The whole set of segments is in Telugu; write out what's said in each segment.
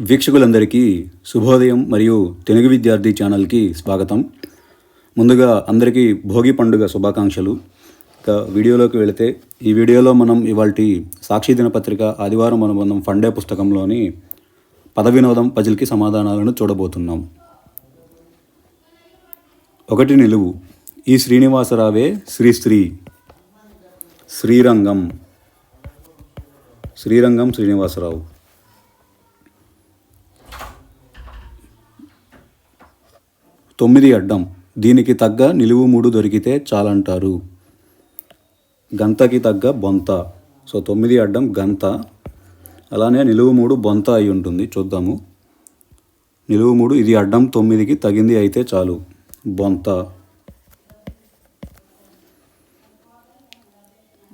వీక్షకులందరికీ శుభోదయం మరియు తెలుగు విద్యార్థి ఛానల్కి స్వాగతం. ముందుగా అందరికీ భోగి పండుగ శుభాకాంక్షలు. ఇక వీడియోలోకి వెళితే ఈ వీడియోలో మనం ఇవాళ సాక్షి దినపత్రిక ఆదివారం అనుబంధం ఫండే పుస్తకంలోని పద వినోదం పజిల్కి సమాధానాలను చూడబోతున్నాం. ఒకటి నిలువు. ఈ శ్రీనివాసరావే శ్రీశ్రీ శ్రీరంగం. శ్రీరంగం శ్రీనివాసరావు. తొమ్మిది అడ్డం. దీనికి తగ్గ నిలువు మూడు దొరికితే చాలంటారు. గంతకి తగ్గ బొంత. సో తొమ్మిది అడ్డం గంత. అలానే నిలువు మూడు బొంత అయి ఉంటుంది. చూద్దాము. నిలువు మూడు ఇది అడ్డం తొమ్మిదికి తగింది అయితే చాలు. బొంత.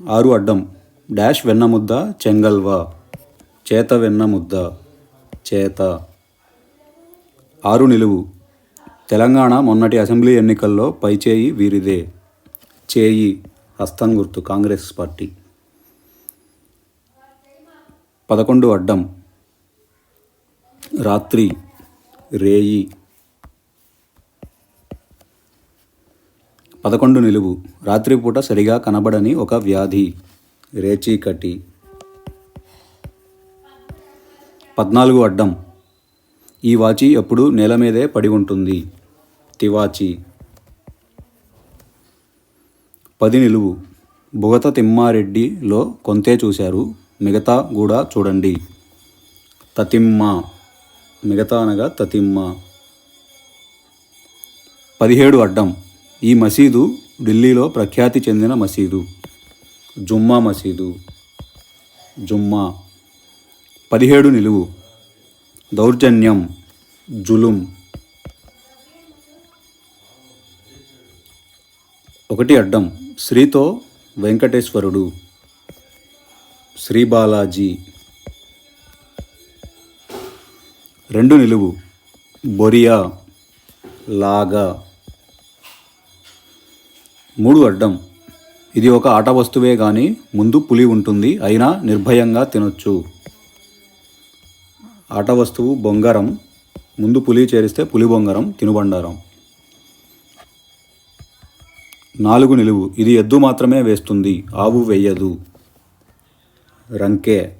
ఆరు అడ్డం. డాష్ వెన్న ముద్ద చేత వెన్న ముద్ద. చేత. ఆరు నిలువు. తెలంగాణ మొన్నటి అసెంబ్లీ ఎన్నికల్లో పైచేయి వీరిదే. చేయి హస్తం గుర్తు కాంగ్రెస్ పార్టీ. పదకొండు అడ్డం. రాత్రి రేయి. పదకొండు నిలువు. రాత్రిపూట సరిగా కనబడని ఒక వ్యాధి. రేచీకటి. పద్నాలుగు అడ్డం. ఈ వాచి ఎప్పుడు నేల మీదే పడి ఉంటుంది. తివాచి. పది నిలువు బుగత తిమ్మారెడ్డిలో కొంతే చూశారు. మిగతా కూడా చూడండి. తతిమ్మ. మిగతా అనగా తతిమ్మ. పదిహేడు అడ్డం. ఈ మసీదు ఢిల్లీలో ప్రఖ్యాతి చెందిన మసీదు. జుమ్మా మసీదు. జుమ్మా. పదిహేడు నిలువు. దౌర్జన్యం. జులుం. ఒకటి అడ్డం. శ్రీతో వెంకటేశ్వరుడు. శ్రీ బాలాజీ రెండు నిలువు. బొరియా. లాగా. మూడు అడ్డం. ఇది ఒక ఆట వస్తువే కానీ ముందు పులి ఉంటుంది అయినా నిర్భయంగా తినొచ్చు. ఆట వస్తువు బొంగరం. ముందు పులి చేరిస్తే పులి బొంగరం తినుబండారం. నాలుగు నిలువు. ఇది ఎద్దు మాత్రమే వేస్తుంది. ఆవు వెయ్యదు రంకే.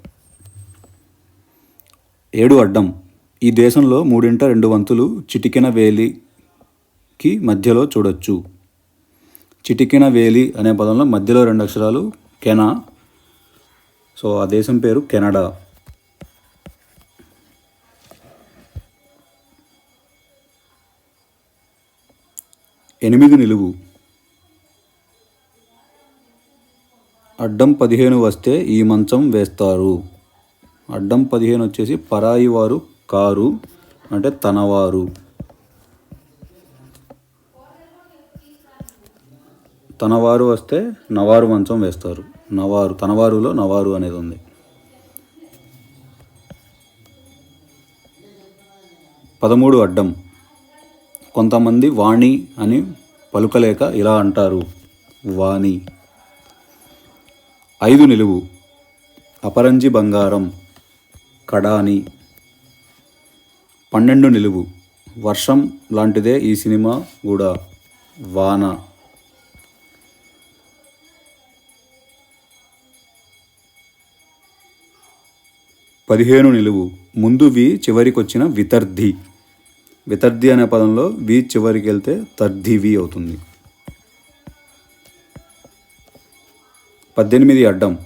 ఏడు అడ్డం. ఈ దేశంలో మూడింట రెండు వంతులు చిటికెన వేలికి మధ్యలో చూడొచ్చు. చిటికెన వేలి అనే పదంలో మధ్యలో రెండు అక్షరాలు కెనా. సో ఆ దేశం పేరు కెనడా. ఎనిమిది నిలువు. అడ్డం పదిహేను వస్తే ఈ మంచం వేస్తారు. అడ్డం పదిహేను వచ్చేసి పరాయి వారు కారు అంటే తనవారు. తనవారు వస్తే నవారు మంచం వేస్తారు. నవారు తనవారులో నవారు అనేది ఉంది. పదమూడు అడ్డం. కొంతమంది వాణి అని పలుకలేక ఇలా అంటారు. వాణి. ఐదు నిలువు. అపరంజి బంగారం కడాని. పన్నెండు నిలువు. వర్షం లాంటిదే ఈ సినిమా కూడా. వాన. పదిహేను నిలువు. ముందు వి చివరికొచ్చిన వితర్ధి. వితర్ధి అనే పదంలో వి చివరికి వెళ్తే తర్ధివి అవుతుంది. పద్దెనిమిది అడ్డం.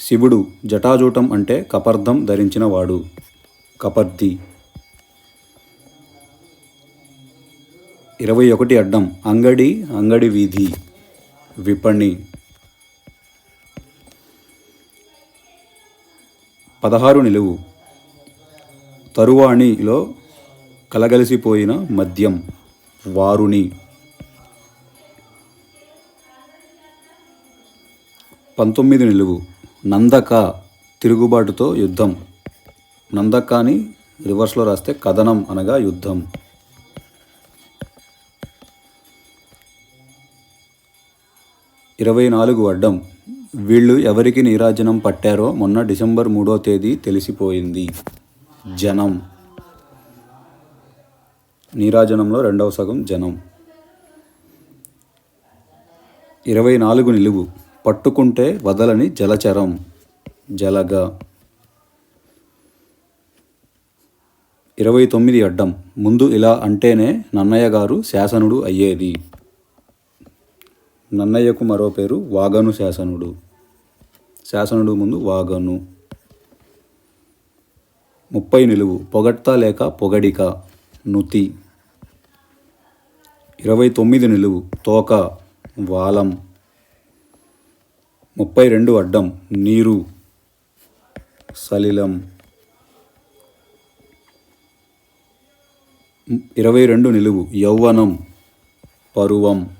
శివుడు జటాజూటం అంటే కపర్ధం ధరించినవాడు. కపర్ది ఇరవై ఒకటి అడ్డం. అంగడి అంగడి వీధి. విపణి పదహారు నిలువు. తరువాణిలో కలగలిసిపోయిన మద్యం. వారుని పంతొమ్మిది నిలువు. నందక తిరుగుబాటుతో యుద్ధం. నందకాని రివర్స్లో రాస్తే కథనం అనగా యుద్ధం. ఇరవై నాలుగు అడ్డం. వీళ్ళు ఎవరికి నీరాజనం పట్టారో మొన్న డిసెంబర్ మూడో తేదీ తెలిసిపోయింది. జనం. నీరాజనంలో రెండవ సగం జనం. ఇరవై నాలుగు నిలువు. పట్టుకుంటే వదలని జలచరం జలగ. ఇరవై తొమ్మిది అడ్డం. ముందు ఇలా అంటేనే నన్నయ్య గారు శాసనుడు అయ్యేది. నన్నయ్యకు మరో పేరు వాగను శాసనుడు. శాసనుడు ముందు వాగను. ముప్పై నిలువు. పొగడ్త లేక పొగడిక. నుతి. ఇరవై తొమ్మిది నిలువు. తోక. వాలం. ముప్పై రెండు అడ్డం నీరు సలిలం. ఇరవై రెండు నిలువు యౌవనం పరువం.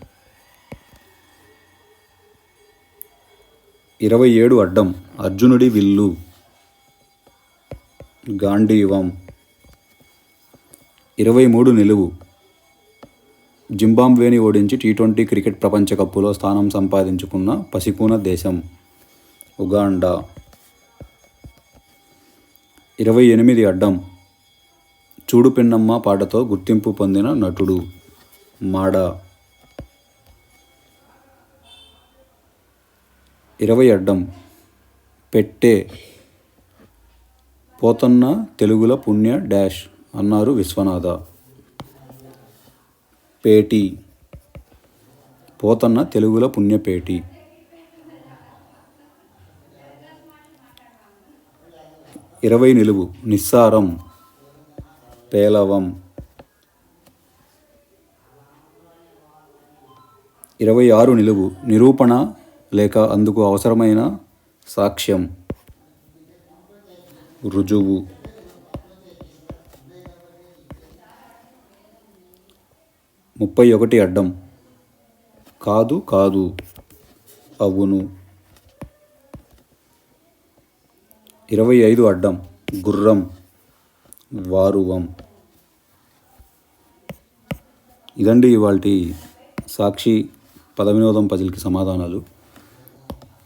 ఇరవై ఏడు అడ్డం అర్జునుడి విల్లు గాంధీవం. ఇరవై మూడు నిలువు జింబాబ్వేని ఓడించి టీ ట్వంటీ క్రికెట్ ప్రపంచ కప్పులో స్థానం సంపాదించుకున్న పసికూన దేశం ఉగాండా. ఇరవై ఎనిమిది అడ్డం. చూడు పిన్నమ్మ పాటతో గుర్తింపు పొందిన నటుడు మాడ. ఇరవై అడ్డం. పెట్టే. పోతన్న తెలుగుల పుణ్య డాష్ అన్నారు విశ్వనాథ. పేటి. పోతన్న తెలుగుల పుణ్యపేటి. ఇరవై నిలువు నిస్సారం పేలవం. ఇరవై ఆరు నిలువు నిరూపణ లేక అందుకు అవసరమైన సాక్ష్యం. రుజువు. ముప్పై ఒకటి అడ్డం. కాదు కాదు. అవును. ఇరవై ఐదు అడ్డం. గుర్రం. వారువం. ఇదండి ఇవాళ సాక్షి పదవినోదం పజిల్కి సమాధానాలు.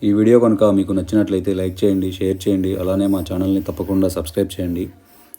ఈ వీడియో కనుక మీకు నచ్చినట్లయితే లైక్ చేయండి షేర్ చేయండి అలానే మా ఛానల్ని తప్పకుండా సబ్స్క్రైబ్ చేయండి.